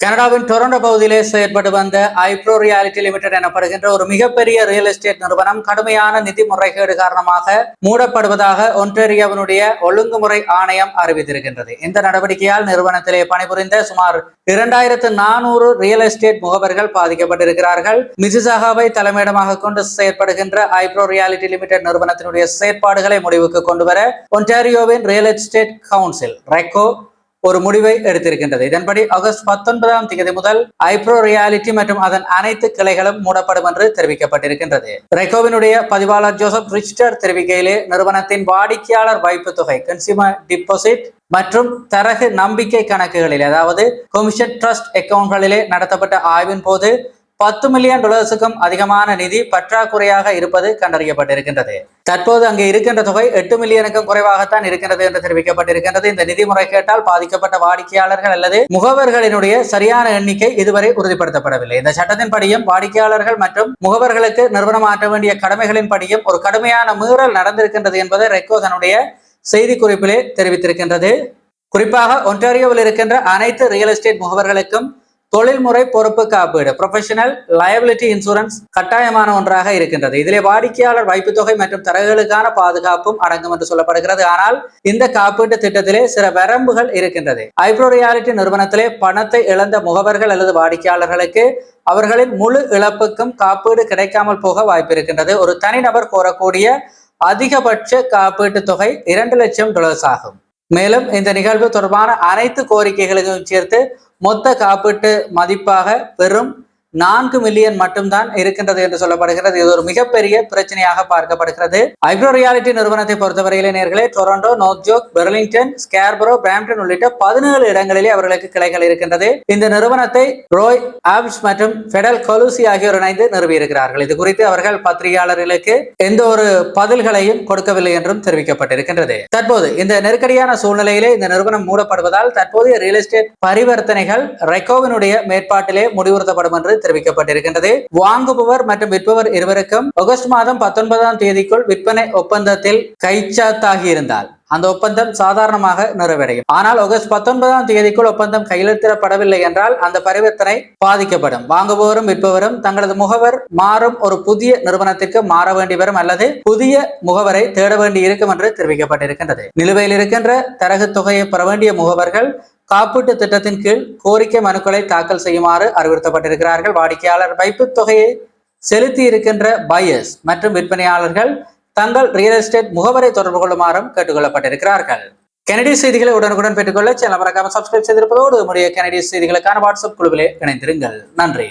கனடாவின் டொரண்டோ பகுதியிலே செயற்பட்டு வந்த ஐப்ரோ ரியாலிட்டி லிமிடெட் எனப்படுகின்ற ஒரு மிகப்பெரிய ரியல் எஸ்டேட் நிறுவனம் கடுமையான நிதி முறைகேடு காரணமாக மூடப்படுவதாக ஒன்டேரியாவினுடைய ஒழுங்குமுறை ஆணையம் அறிவித்திருக்கின்றது. இந்த நடவடிக்கையால் நிறுவனத்திலே பணிபுரிந்த சுமார் இரண்டாயிரத்து நானூறு ரியல் எஸ்டேட் முகவர்கள் பாதிக்கப்பட்டிருக்கிறார்கள். மிசிசாகாவை தலைமையிடமாக கொண்டு செயற்படுகின்ற ஐப்ரோ ரியாலிட்டி லிமிடெட் நிறுவனத்தினுடைய செயற்பாடுகளை முடிவுக்கு கொண்டு வர ஒன்டாரியோவின் ரியல் எஸ்டேட் கவுன்சில் ரெக்கோ ஒரு முடிவை எடுத்திருக்கின்றது. இதன்படி ஆகஸ்ட் பத்தொன்பதாம் தேதி முதல் ஐப்ரோ ரியாலிட்டி மற்றும் அதன் அனைத்து கிளைகளும் மூடப்படும் என்று தெரிவிக்கப்பட்டிருக்கின்றது. ரெக்கோவினுடைய பதிவாளர் ஜோசப் ரிச்டர் தெரிவிக்கையிலே நிறுவனத்தின் வாடிக்கையாளர் வைப்பு தொகை கன்சியூமர் டிபாசிட் மற்றும் தரகு நம்பிக்கை கணக்குகளில் அதாவது கொமிஷன் ட்ரஸ்ட் அக்கவுண்ட்களிலே நடத்தப்பட்ட ஆய்வின் போது பத்து மில்லியன் டாலர்ஸுக்கும் அதிகமான நிதி பற்றாக்குறையாக இருப்பது கண்டறியப்பட்டிருக்கின்றது. தற்போது அங்கே இருக்கின்ற தொகை எட்டு மில்லியனுக்கும் குறைவாகத்தான் இருக்கின்றது என்று தெரிவிக்கப்பட்டிருக்கின்றது. இந்த நிதி முறைகேட்டால் பாதிக்கப்பட்ட வாடிக்கையாளர்கள் அல்லது முகவர்களினுடைய சரியான எண்ணிக்கை இதுவரை உறுதிப்படுத்தப்படவில்லை. இந்த சட்டத்தின்படியும் வாடிக்கையாளர்கள் மற்றும் முகவர்களுக்கு நிறுவனம் ஆற்ற வேண்டிய கடமைகளின் படியும் ஒரு கடுமையான மீறல் நடந்திருக்கின்றது என்பதை ரெக்கோ தன்னுடைய செய்திக்குறிப்பிலே தெரிவித்திருக்கின்றது. குறிப்பாக ஒன்டாரியோவில் இருக்கின்ற அனைத்து ரியல் எஸ்டேட் முகவர்களுக்கும் தொழில்முறை பொறுப்பு காப்பீடு ப்ரொஃபஷனல் லயபிலிட்டி இன்சூரன்ஸ் கட்டாயமான ஒன்றாக இருக்கின்றது. இதிலே வாடிக்கையாளர் வைப்பு தொகை மற்றும் தரகுகளுக்கான பாதுகாப்பும் அடங்கும் என்று சொல்லப்படுகிறது. ஆனால் இந்த காப்பீட்டு திட்டத்திலே சில வரம்புகள் இருக்கின்றது. ஐப்ரோ ரியாலிட்டி நிறுவனத்திலே பணத்தை இழந்த முகவர்கள் அல்லது வாடிக்கையாளர்களுக்கு அவர்களின் முழு இழப்புக்கும் காப்பீடு கிடைக்காமல் போக வாய்ப்பு இருக்கின்றது ஒரு தனிநபர் கோரக்கூடிய அதிகபட்ச காப்பீட்டு தொகை இரண்டு லட்சம் டாலர்ஸ் ஆகும். மேலும் இந்த நிகழ்வு தொடர்பான அனைத்து கோரிக்கைகளையும் சேர்த்து மொத்த காப்பீட்டு மதிப்பாக பெறும் நான்கு மில்லியன் மட்டும்தான் இருக்கின்றது என்று சொல்லப்படுகிறது. இது ஒரு மிகப்பெரிய பிரச்சனையாக பார்க்கப்படுகிறது. ஐப்ரோ ரியாலிட்டி நிறுவனத்தை பொறுத்தவரையிலே நேர்களே டொரண்டோ நோர்ஜோக் பெர்லிங்டன் ஸ்கேர்பரோ பிராம்டன் உள்ளிட்ட பதினேழு இடங்களிலே அவர்களுக்கு கிளைகள் இருக்கின்றது. இந்த நிறுவனத்தை ரோய் ஆப்ஸ் மற்றும் ஃபெடல் கொலுசி ஆகியோர் இணைந்து நிறுவியிருக்கிறார்கள். இது குறித்து அவர்கள் பத்திரிகையாளர்களுக்கு எந்த ஒரு பதில்களையும் கொடுக்கவில்லை என்றும் தெரிவிக்கப்பட்டிருக்கின்றது. தற்போது இந்த நெருக்கடியான சூழ்நிலையிலே இந்த நிறுவனம் மூடப்படுவதால் தற்போதைய ரியல் எஸ்டேட் பரிவர்த்தனைகள் ரெக்கோவினுடைய மேற்பாட்டிலே முடிவுறுத்தப்படும் என்று தெரிவிக்கப்பட்டிருக்கின்றது. வாங்குபவர் மற்றும் விற்பவர் இருவருக்கும் ஆகஸ்ட் மாதம் பத்தொன்பதாம் தேதிக்குள் விற்பனை ஒப்பந்தத்தில் கைச்சாத்தாகி இருந்தால் அந்த ஒப்பந்தம் சாதாரணமாக நிறைவடையும். ஆனால் ஆகஸ்ட் பத்தொன்பதாம் தேதிக்குள் ஒப்பந்தம் கையெழுத்திடப்படவில்லை என்றால் அந்த பரிவர்த்தனை பாதிக்கப்படும். வாங்குபவரும் விற்பவரும் தங்களது முகவர் மாறும் ஒரு புதிய நிறுவனத்திற்கு மாற வேண்டி வரும் அல்லது புதிய முகவரை தேட வேண்டி இருக்கும் என்று தெரிவிக்கப்பட்டிருக்கின்றது. நிலுவையில் இருக்கின்ற தரகு தொகையை பெற வேண்டிய முகவர்கள் காப்பீட்டு திட்டத்தின் கீழ் கோரிக்கை மனுக்களை தாக்கல் செய்யுமாறு அறிவுறுத்தப்பட்டிருக்கிறார்கள். வாடிக்கையாளர் வைப்பு தொகையை செலுத்தி இருக்கின்ற பையர்ஸ் மற்றும் விற்பனையாளர்கள் தங்கள் ரியல் எஸ்டேட் முகவரை தொடர்பு கொள்ளுமாறும் கேட்டுக்கொள்ளப்பட்டிருக்கிறார்கள். கெனடி செய்திகளை உடனுக்குடன் பெற்றுக்கொள்ள சேனல் மறக்காம சப்ஸ்கிரைப் செய்திருப்பதோடு உடைய கெனடி செய்திகளுக்கான வாட்ஸ்அப் குழுவிலே இணைந்திருங்கள். நன்றி.